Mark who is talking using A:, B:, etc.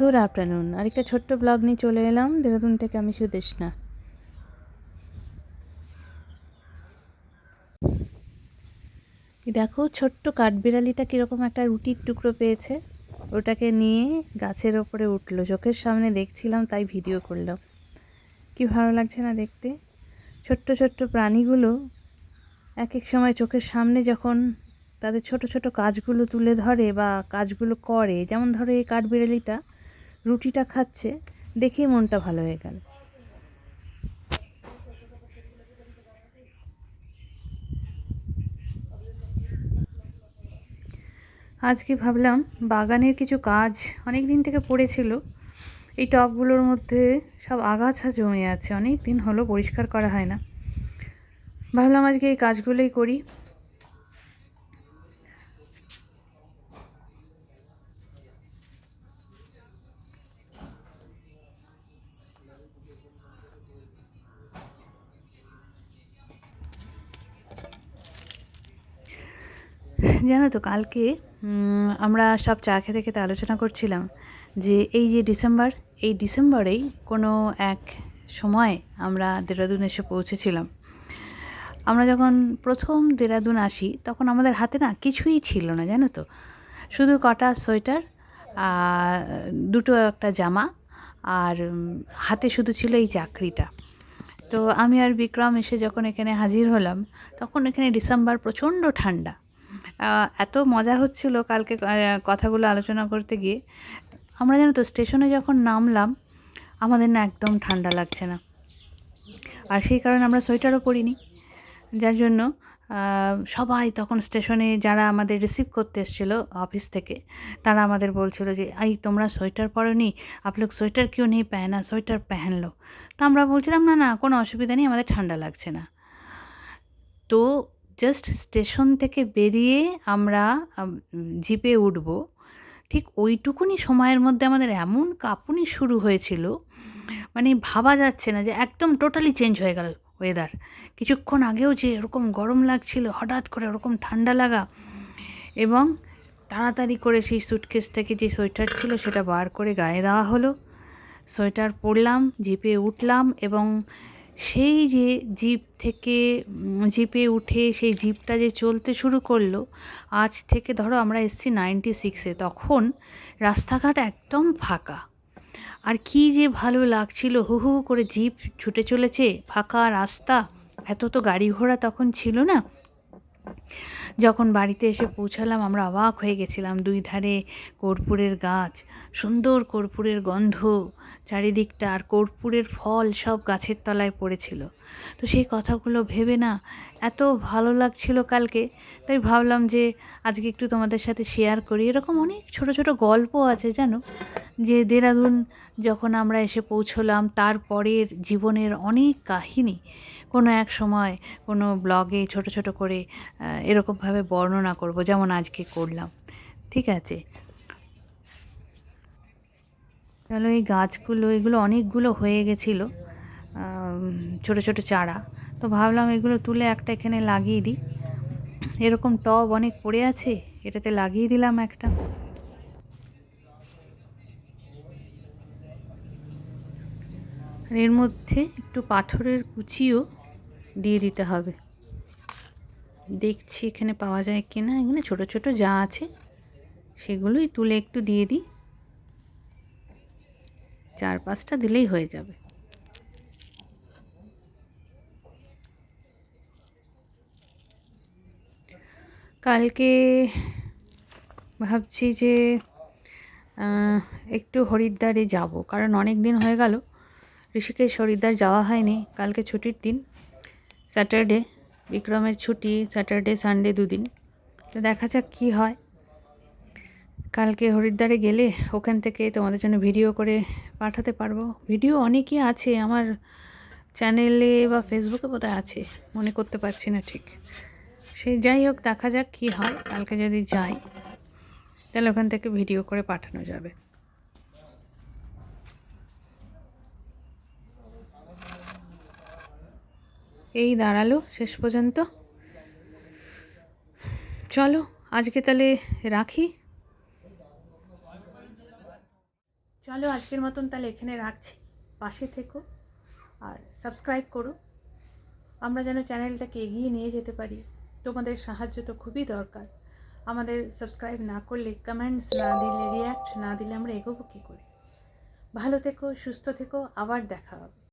A: Good afternoon. আরেকটা ছোট্ট blog নিয়ে চলে এলাম। দেহরাদূন থেকে আমি সুদেশনা দেখো, ছোট্ট কাঠবিড়ালিটা কীরকম একটা রুটির টুকরো পেয়েছে। ওটাকে নিয়ে গাছের ওপরে উঠল। চোখের সামনে দেখছিলাম, তাই ভিডিও করলাম কি ভালো লাগছে না দেখতে? ছোট্ট ছোট্ট প্রাণীগুলো এক এক সময় চোখের সামনে যখন তাদের ছোট ছোট কাজগুলো তুলে ধরে বা কাজগুলো করে, যেমন ধরো এই কাঠবিড়ালিটা রুটিটা খাচ্ছে, দেখেই মনটা ভালো হয়ে গেল। আজকে ভাবলাম বাগানের কিছু কাজ অনেক দিন থেকে পড়েছিল, এই টবগুলোর মধ্যে সব আগাছা জমে আছে, অনেক দিন হলো পরিষ্কার করা হয় না। ভাবলাম আজকে এই কাজগুলোই করি। জানো তো, কালকে আমরা সব চা খেতে খেতে আলোচনা করছিলাম যে এই যে ডিসেম্বর, এই ডিসেম্বরেই কোনো এক সময় আমরা দেরাদুন এসে পৌঁছেছিলাম। আমরা যখন প্রথম দেরাদুন আসি, তখন আমাদের হাতে না কিছুই ছিল না, জানো তো। শুধু কটা সোয়েটার দুটো একটা জামা, আর হাতে শুধু ছিল এই চাকরিটা। তো আমি আর বিক্রম এসে যখন এখানে হাজির হলাম, তখন এখানে ডিসেম্বর প্রচণ্ড ঠান্ডা। এত মজা হচ্ছিল কালকে কথাগুলো আলোচনা করতে গিয়ে। আমরা জানো তো, স্টেশনে যখন নামলাম, আমাদের না একদম ঠান্ডা লাগছে না। আর সেই কারণে আমরা সোয়েটারও পরিনি। যার জন্য সবাই তখন স্টেশনে যারা আমাদের রিসিভ করতে এসেছিল অফিস থেকে, তারা আমাদের বলছিল যে এই তোমরা সোয়েটার পরো নি আপলোক সোয়েটার কেউ নেই পেহনা? সোয়েটার পেহেনলো? তো আমরা বলছিলাম, না না, কোনো অসুবিধা নেই, আমাদের ঠান্ডা লাগছে না। তো জাস্ট স্টেশন থেকে বেরিয়ে আমরা জিপে উঠব। ঠিক ওইটুকুনি সময়ের মধ্যে আমাদের এমন কাঁপুনি শুরু হয়েছিল মানে ভাবা যাচ্ছে না যে একদম টোটালি চেঞ্জ হয়ে গেল ওয়েদার কিছুক্ষণ আগেও যে এরকম গরম লাগছিল, হঠাৎ করে ওরকম ঠান্ডা লাগা এবং তাড়াতাড়ি করে সেই সুটকেস থেকে যে সোয়েটার ছিল সেটা বার করে গায়ে দেওয়া হলো। সোয়েটার পরলাম, জিপে উঠলাম এবং সেই যে জিপ থেকে জিপে উঠে সেই জিপটা যে চলতে শুরু করল, আজ থেকে ধরো আমরা এসছি নাইনটি সিক্সে তখন রাস্তাঘাট একদম ফাঁকা। আর কি যে ভালো লাগছিল, হু হু করে জিপ ছুটে চলেছে, ফাঁকা রাস্তা, এত তো গাড়ি ঘোড়া তখন ছিল না। যখন বাড়িতে এসে পৌঁছালাম আমরা অবাক হয়ে গেছিলাম। দুই ধারে কর্পূরের গাছ সুন্দর কর্পূরের গন্ধ চারিদিকটা আর কর্পূরের ফল সব গাছের তলায় পড়েছিল। তো সেই কথাগুলো ভেবে না এত ভালো লাগছিল কালকে তাই ভাবলাম যে আজকে একটু তোমাদের সাথে শেয়ার করি। এরকম অনেক ছোট ছোট গল্প আছে জানো? যে দেরাদুন যখন আমরা এসে পৌঁছলাম তারপরের জীবনের অনেক কাহিনী। কোনো এক সময় কোনো ব্লগে ছোট ছোট করে আহ, এরকমভাবে বর্ণনা করব, যেমন আজকে করলাম। ঠিক আছে? তাহলে এই গাছগুলো, এগুলো অনেকগুলো হয়ে গেছিল ছোট ছোট চারা। তো ভাবলাম এগুলো তুলে একটা এখানে লাগিয়ে দিই। এরকম টব অনেক পড়ে আছে, এটাতে লাগিয়ে দিলাম একটা। আর এর মধ্যে একটু পাথরের কুচিও দিয়ে দিতে হবে। দেখছি এখানে পাওয়া যায় কি না এখানে ছোট ছোট যা আছে, সেগুলোই তুলে একটু দিয়ে দিই। চার পাঁচটা দিলেই হয়ে যাবে। কালকে ভাবছি যে একটু হরিদ্বারে যাব, কারণ অনেক দিন হয়ে গেল। ঋষিকেশ হরিদ্বার যাওয়া হয়নি। কালকে ছুটির দিন, স্যাটারডে। বিক্রমের ছুটি, স্যাটারডে, সানডে দুদিন। তো দেখা যাক কী হয়। কালকে হরিদ্বারে গেলে ওখান থেকে তোমাদের জন্য ভিডিও করে পাঠাতে পারব। ভিডিও অনেকই আছে, আমার চ্যানেলে বা ফেসবুকে বোধহয় আছে, মনে করতে পারছি না ঠিক। সেই যাই হোক, দেখা যাক কী হয়, কালকে যদি যাই, তাহলে ওখান থেকে ভিডিও করে পাঠানো যাবে। এই দাঁড়াল শেষ পর্যন্ত। চলো, আজকে তাহলে রাখি। চলো, আজকের মতন তাহলে এখানে রাখছি। পাশে থেকো আর সাবস্ক্রাইব করো। আমরা যেন চ্যানেলটাকে এগিয়ে নিয়ে যেতে পারি। তোমাদের সাহায্য তো খুবই দরকার। আমাদের সাবস্ক্রাইব না করলে কমেন্টস না দিলে রিয়াক্ট না দিলে আমরা এগোবো কী করে? ভালো থেকো, সুস্থ থেকো, আবার দেখা হবে।